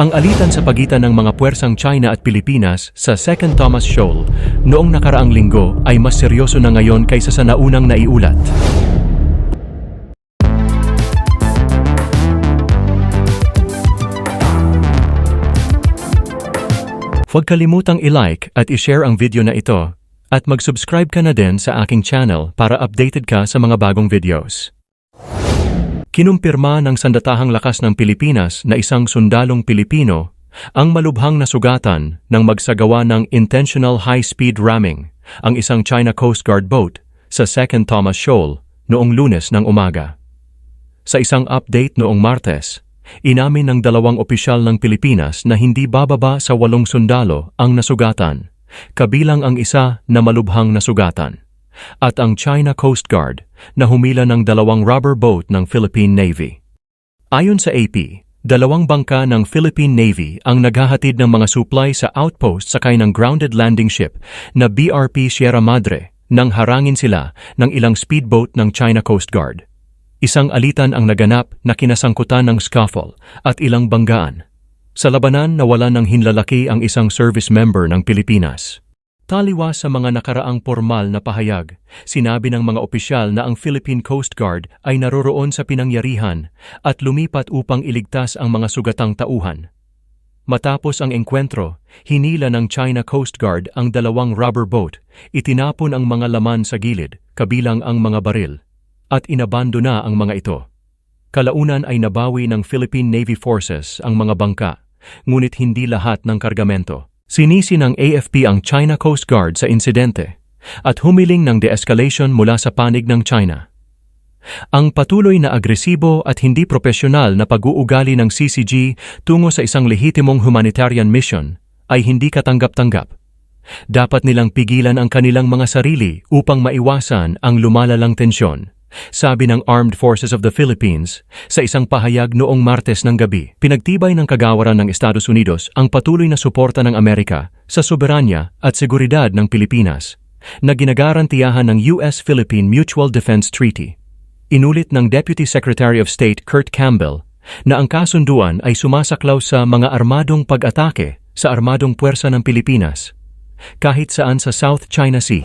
Ang alitan sa pagitan ng mga puwersang China at Pilipinas sa Second Thomas Shoal noong nakaraang linggo ay mas seryoso na ngayon kaysa sa naunang naiulat. Huwag kalimutang i-like at i-share ang video na ito at mag-subscribe ka na din sa aking channel para updated ka sa mga bagong videos. Kinumpirma ng Sandatahang Lakas ng Pilipinas na isang sundalong Pilipino ang malubhang nasugatan ng magsagawa ng intentional high-speed ramming ang isang China Coast Guard boat sa Second Thomas Shoal noong lunes ng umaga. Sa isang update noong Martes, inamin ng dalawang opisyal ng Pilipinas na hindi bababa sa walong sundalo ang nasugatan, kabilang ang isa na malubhang nasugatan, at ang China Coast Guard na humila ng dalawang rubber boat ng Philippine Navy. Ayon sa AP, dalawang bangka ng Philippine Navy ang naghahatid ng mga supply sa outpost sakay ng grounded landing ship na BRP Sierra Madre nang harangin sila ng ilang speedboat ng China Coast Guard. Isang alitan ang naganap na kinasangkutan ng scuffle at ilang banggaan. Sa labanan, nawalan ng hinlalaki ang isang service member ng Pilipinas. Taliwas sa mga nakaraang formal na pahayag, sinabi ng mga opisyal na ang Philippine Coast Guard ay naroroon sa pinangyarihan at lumipat upang iligtas ang mga sugatang tauhan. Matapos ang engkwentro, hinila ng China Coast Guard ang dalawang rubber boat, itinapon ang mga laman sa gilid, kabilang ang mga baril, at inabando na ang mga ito. Kalaunan ay nabawi ng Philippine Navy Forces ang mga bangka, ngunit hindi lahat ng kargamento. Sinisi ng AFP ang China Coast Guard sa insidente at humiling ng de-escalation mula sa panig ng China. Ang patuloy na agresibo at hindi propesyonal na pag-uugali ng CCG tungo sa isang lehitimong humanitarian mission ay hindi katanggap-tanggap. Dapat nilang pigilan ang kanilang mga sarili upang maiwasan ang lumalalang tensyon. Sabi ng Armed Forces of the Philippines sa isang pahayag noong Martes ng gabi, pinagtibay ng kagawaran ng Estados Unidos ang patuloy na suporta ng Amerika sa soberanya at seguridad ng Pilipinas na ginagarantiyahan ng US-Philippine Mutual Defense Treaty. Inulit ng Deputy Secretary of State Kurt Campbell na ang kasunduan ay sumasaklaw sa mga armadong pag-atake sa armadong puwersa ng Pilipinas kahit saan sa South China Sea.